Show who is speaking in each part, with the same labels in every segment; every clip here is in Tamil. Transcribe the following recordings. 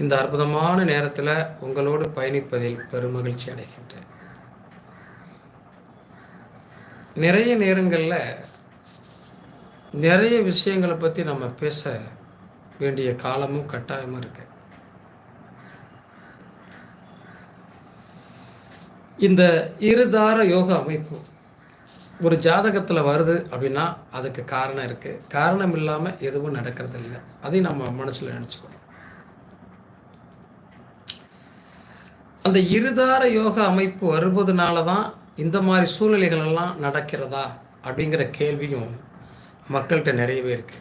Speaker 1: இந்த அற்புதமான நேரத்தில் உங்களோடு பயணிப்பதில் பெருமகிழ்ச்சி அடைகின்றேன். நிறைய நேரங்களில் நிறைய விஷயங்களை பற்றி நம்ம பேச வேண்டிய காலமும் கட்டாயமும் இருக்கு. இந்த இருதார யோக அமைப்பு ஒரு ஜாதகத்தில் வருது அப்படின்னா அதுக்கு காரணம் இருக்குது காரணம் இல்லாமல் எதுவும் நடக்கிறது இல்லை அதையும் நம்ம மனசில் நினச்சிக்கணும். அந்த இருதார யோக அமைப்பு வருவதனால தான் இந்த மாதிரி சூழ்நிலைகள் எல்லாம் நடக்கிறதா அப்படிங்கிற கேள்வியும் மக்கள்கிட்ட நிறையவே இருக்கு.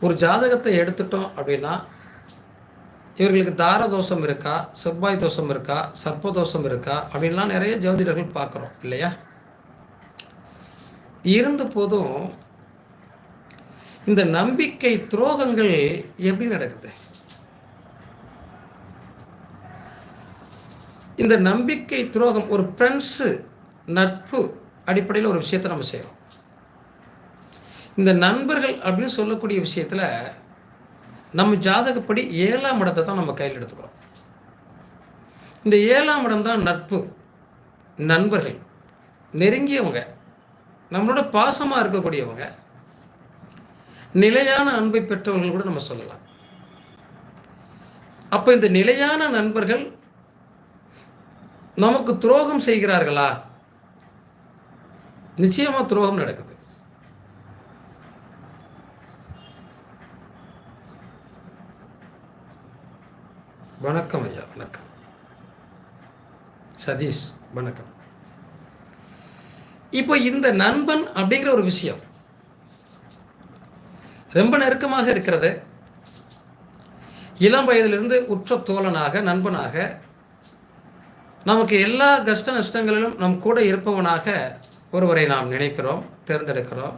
Speaker 1: ஒரு ஜாதகத்தை எடுத்துட்டோம் அப்படின்னா இவர்களுக்கு தார தோஷம் இருக்கா செவ்வாய் தோஷம் இருக்கா சர்ப்ப தோஷம் இருக்கா அப்படின்லாம் நிறைய ஜோதிடர்கள் பார்க்குறோம் இல்லையா? இருந்த போதும் இந்த நம்பிக்கை துரோகங்கள் எப்படி நடக்குது? இந்த நம்பிக்கை துரோகம் ஒரு ஃப்ரெண்ட்ஸு நட்பு அடிப்படையில் ஒரு விஷயத்தை நம்ம செய்கிறோம் இந்த நண்பர்கள் அப்படின்னு சொல்லக்கூடிய விஷயத்தில் நம்ம ஜாதகப்படி ஏழாம் இடத்தை தான் நம்ம கையில் எடுத்துக்கிறோம். இந்த ஏழாம் இடம் தான் நட்பு நண்பர்கள் நெருங்கியவங்க நம்மளோட பாசமாக இருக்கக்கூடியவங்க நிலையான அன்பை பெற்றவர்கள் கூட நம்ம சொல்லலாம். அப்போ இந்த நிலையான நண்பர்கள் நமக்கு துரோகம் செய்கிறார்களா? நிச்சயமா துரோகம் நடக்குது. வணக்கம் ஐயா வணக்கம். சதீஷ் வணக்கம். இப்போ இந்த நண்பன் அப்படிங்கிற ஒரு விஷயம் ரொம்ப நெருக்கமாக இருக்கிறது. இளம் வயதிலிருந்து உற்ற தோழனாக நண்பனாக நமக்கு எல்லா கஷ்ட நஷ்டங்களிலும் நம் கூட இருப்பவனாக ஒருவரை நாம் நினைக்கிறோம் தேர்ந்தெடுக்கிறோம்.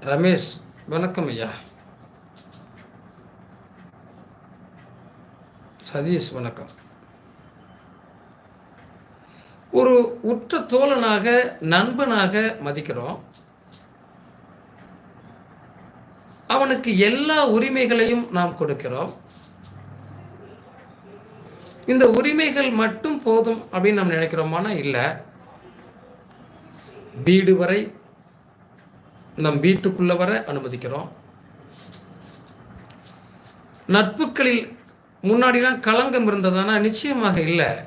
Speaker 1: ரமேஷ் வணக்கம் ஐயா. சதீஷ் வணக்கம். ஒரு உற்ற தோழனாக நண்பனாக மதிக்கிறோம். அவனுக்கு எல்லா உரிமைகளையும் நாம் கொடுக்கிறோம். இந்த உரிமைகள் மட்டும் போதும் அப்படின்னு நம்ம நினைக்கிறோமானா இல்லை. வீடு வரை நம் வீட்டுக்குள்ள வர அனுமதிக்கிறோம். நட்புகளில் முன்னாடிலாம் களங்கம் இருந்ததானா? நிச்சயமாக இல்லை.